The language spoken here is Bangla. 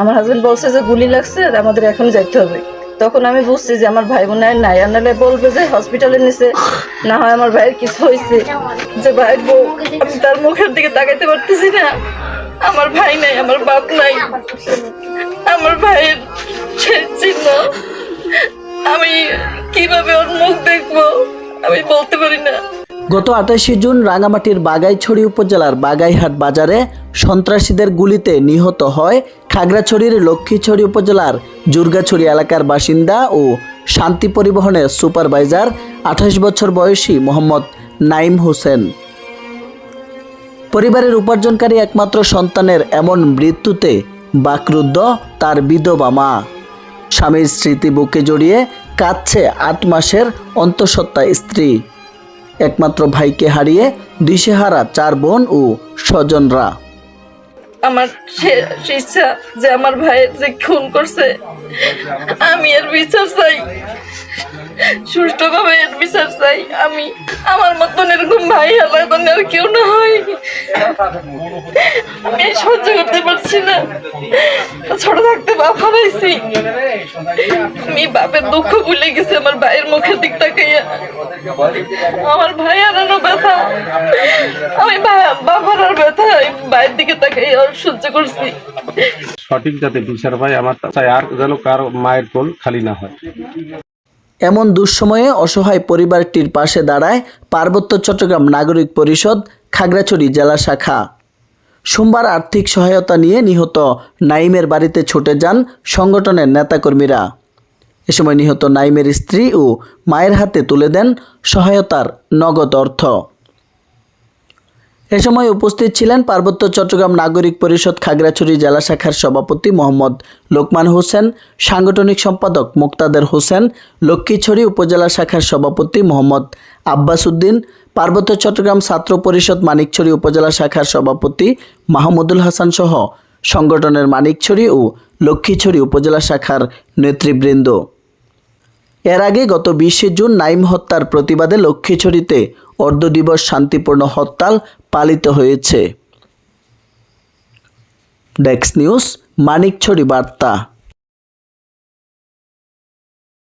আমার হাজবেন্ড বলছে যে গুলি লাগছে, আমাদের এখন যাইতে হবে। তখন আমি বুঝছি যে আমার ভাই বোনের নাই। আর বলবে যে হসপিটালে নিছে, না হয় আমার ভাইয়ের কিছু হয়েছে যে ভাইয়ের বউ, আমি তার মুখের দিকে তাকাইতে পারতেছি না। আমার ভাই নাই, আমার বাপ নাই। আমার ভাইয়ের শেষ চিহ্ন। আমি কীভাবে ওর মুখ দেখব? আমি বলতে পারি না। গত আঠাশে জুন রাঙামাটির বাগাইছড়ি উপজেলার বাগাইহাট বাজারে সন্ত্রাসীদের গুলিতে নিহত হয় খাগড়াছড়ির লক্ষ্মীছড়ি উপজেলার জুর্গাছড়ি এলাকার বাসিন্দা ও শান্তি পরিবহনের সুপারভাইজার আঠাশ বছর বয়সী মোহাম্মদ নাইম হোসেন। পরিবারের উপার্জনকারী একমাত্র সন্তানের এমন মৃত্যুতে বাকরুদ্ধ তার বিধবা মা। স্বামীর স্মৃতি বুকে জড়িয়ে কাঁদছে আট মাসের অন্তঃসত্ত্বা স্ত্রী। একমাত্র ভাইকে হারিয়ে দিশেহারা চার বোন ও স্বজনরা। আমার ইচ্ছা যে আমার ভাইয়ের যে খুন করছে, আমি এর বিচার চাই। সুষ্ঠুভাবে এর বিচার চাই। আমি আমার মতন এরকম ভাই আল্লাহ আর কেউ না হয় আমি সহ্য করতে পারছি না। ছোট থাকতে বাপ হারাইছি। আমি বাপের দুঃখ ভুলে গেছি, আমার ভাইয়ের মুখের দিক তাকাইয়া। আমার ভাই হারানো ব্যথা। আমি বাপ হারার ব্যথা ভাইয়ের দিকে তাকাইয়া সহ্য করছি। সঠিক যাতে বিচার পায়, আমার চাই। আর যেন কার মায়ের কোল খালি না হয়। এমন দুঃসময়ে অসহায় পরিবারটির পাশে দাঁড়ায় পার্বত্য চট্টগ্রাম নাগরিক পরিষদ, খাগড়াছড়ি জেলা শাখা। সোমবার আর্থিক সহায়তা নিয়ে নিহত নাইমের বাড়িতে ছুটে যান সংগঠনের নেতাকর্মীরা। এ সময় নিহত নাইমের স্ত্রী ও মায়ের হাতে তুলে দেন সহায়তার নগদ অর্থ। এ সময় উপস্থিত ছিলেন পার্বত্য চট্টগ্রাম নাগরিক পরিষদ খাগড়াছড়ি জেলা শাখার সভাপতি মোহাম্মদ লোকমান হোসেন, সাংগঠনিক সম্পাদক মুক্তাদের হোসেন, লক্ষ্মীছড়ি উপজেলা শাখার সভাপতি মোহাম্মদ আব্বাস উদ্দিন পার্বত্য চট্টগ্রাম ছাত্র পরিষদ মানিকছড়ি উপজেলা শাখার সভাপতি মাহমুদুল হাসান সহ সংগঠনের মানিকছড়ি ও লক্ষ্মীছড়ি উপজেলা শাখার নেতৃবৃন্দ। এর আগে গত বিশে জুন নাইম হত্যার প্রতিবাদে লক্ষ্মীছড়িতে অর্ধ দিবস শান্তিপূর্ণ হরতাল পালিত হয়েছে। ডেক্স নিউজ, মানিকছড়ি বার্তা।